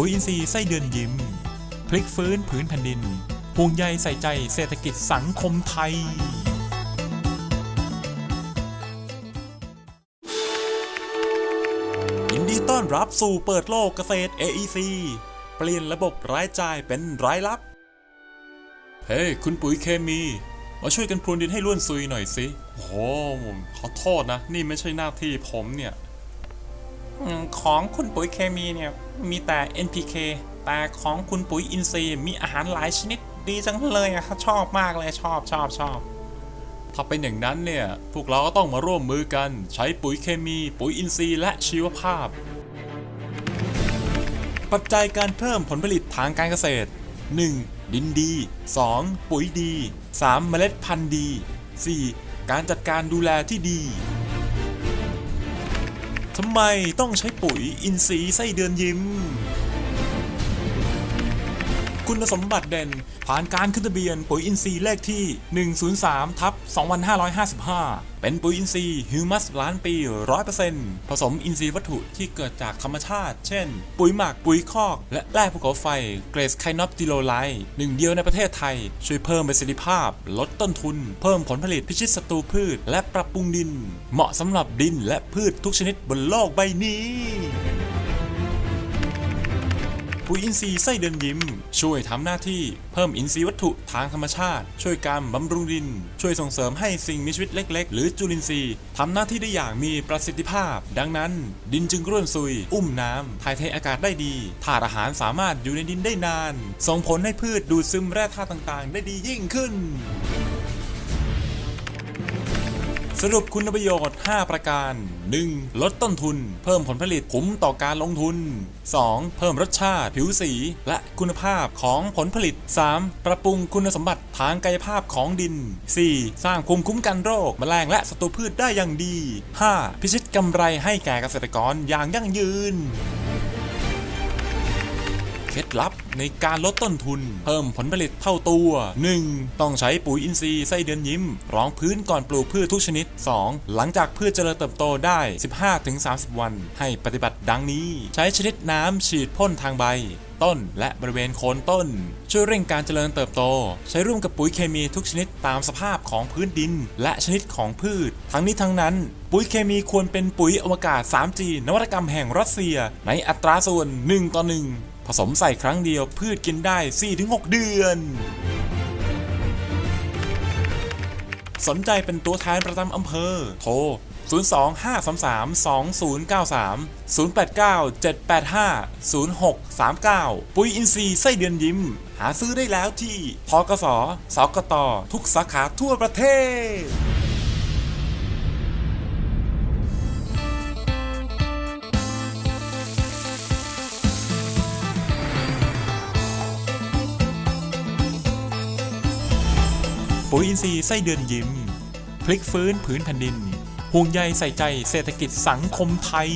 ปุ๋ยอินทรีย์ไส้เดือนยิ้ม พลิกฟื้นผืนแผ่นดินห่วงใยใส่ใจเศรษฐกิจสังคมไทย ยินดีต้อนรับสู่เปิดโลกเกษตร AEC เปลี่ยนระบบรายจ่ายเป็นรายรับ เฮ้ยคุณปุ๋ยเคมี มาช่วยกันพรวนดินให้ล้วนซุยหน่อยสิโอ้โหผมขอโทษนะ นี่ไม่ใช่หน้าที่ผมเนี่ย ของคุณปุ๋ยเคมีเนี่ยมีแต่ NPK แต่ของคุณปุ๋ยอินทรีย์มีอาหารหลายชนิดดีจังเลยอะชอบมากเลยชอบชอบชอบถ้าเป็นอย่างนั้นเนี่ย พวกเราก็ต้องมาร่วมมือกัน ใช้ปุ๋ยเคมี ปุ๋ยอินทรีย์และชีวภาพ ปัจจัยการเพิ่มผลผลิตทางการเกษตร 1. ดินดี 2. ปุ๋ยดี 3. เมล็ดพันธุ์ดี 4. การจัดการดูแลที่ดี ทำไมต้องใช้ปุ๋ยอินทรีย์ไส้เดือนยิ้ม คุณสมบัติเด่น ผ่านการขึ้นทะเบียนปุ๋ยอินทรีย์เลขที่ 103ทับ2555 เป็นปุ๋ยอินทรีย์ฮิวมัสล้านปี 100%ผสมอินทรีย์วัตถุที่เกิดจากธรรมชาติ เช่น ปุ๋ยหมักปุ๋ยคอก และแร่ภูเขาไฟเกรสไคโนปติโลไลท์หนึ่งเดียวในประเทศไทย ช่วยเพิ่มประสิทธิภาพ ลดต้นทุน เพิ่มผลผลิตพิชิตศัตรูพืช และปรับปรุงดิน เหมาะสำหรับดินและพืชทุกชนิดบนโลกใบนี้ ปุ๋ยอินทรีย์ไส้เดือนยิ้ม ช่วยทำหน้าที่เพิ่มอินทรีย์วัตถุทางธรรมชาติ ช่วยการบำรุงดิน ช่วยส่งเสริมให้สิ่งมีชีวิตเล็ก ๆ หรือจุลินทรีย์ทำหน้าที่ได้อย่างมีประสิทธิภาพ ดังนั้น ดินจึงร่วนซุย อุ้มน้ำถ่ายเทอากาศได้ดีธาตุอาหารสามารถอยู่ในดินได้นาน ส่งผลให้พืชดูดซึมแร่ธาตุต่างๆ ได้ดียิ่งขึ้น สรุปคุณประโยชน์ 5 ประการ 1. ลดต้นทุน เพิ่มผลผลิตคุ้มต่อการลงทุน 2. เพิ่มรสชาติ ผิวสี และคุณภาพของผลผลิต 3. ปรับปรุงคุณสมบัติทางกายภาพของดิน 4. สร้างภูมิคุ้มกันโรค แมลงและศัตรูพืชได้อย่างดี 5. พิชิตกำไรให้แก่เกษตรกรอย่างยั่งยืน ล็ดลับในการลดต้นทุน เพิ่มผลผลิตเท่าตัว 1. ต้องใช้ปุ๋ยอินทรีย์ไส้เดือนยิ้ม รองพื้นก่อนปลูกพืชทุกชนิด 2. หลังจากพืชเจริญเติบโตได้ 15-30 วัน ให้ปฏิบัติดังนี้ ใช้ชนิดน้ำฉีดพ่นทางใบต้นและบริเวณโคนต้น ช่วยเร่งการเจริญเติบโต ใช้ร่วมกับปุ๋ยเคมีทุกชนิดตามสภาพของพื้นดิน และชนิดของพืช ทั้งนี้ทั้งนั้น ปุ๋ยเคมีควรเป็นปุ๋ยอวกาศ 3G นวัตกรรมแห่งรัสเซีย ในอัตราส่วน 1 ต่อ 1 ผสมใส่ครั้งเดียวพืชกินได้ 4-6 เดือน สนใจเป็นตัวแทนประจำอำเภอ โทร 025332093 089-785-0639 ปุ๋ยอินทรีย์ไส้เดือนยิ้ม หาซื้อได้แล้วที่พกสสกตทุกสาขาทั่วประเทศ ปุ๋ยอินทรีย์ไส้เดือนยิ้ม พลิกฟื้นผืนแผ่นดิน ห่วงใยใส่ใจเศรษฐกิจสังคมไทย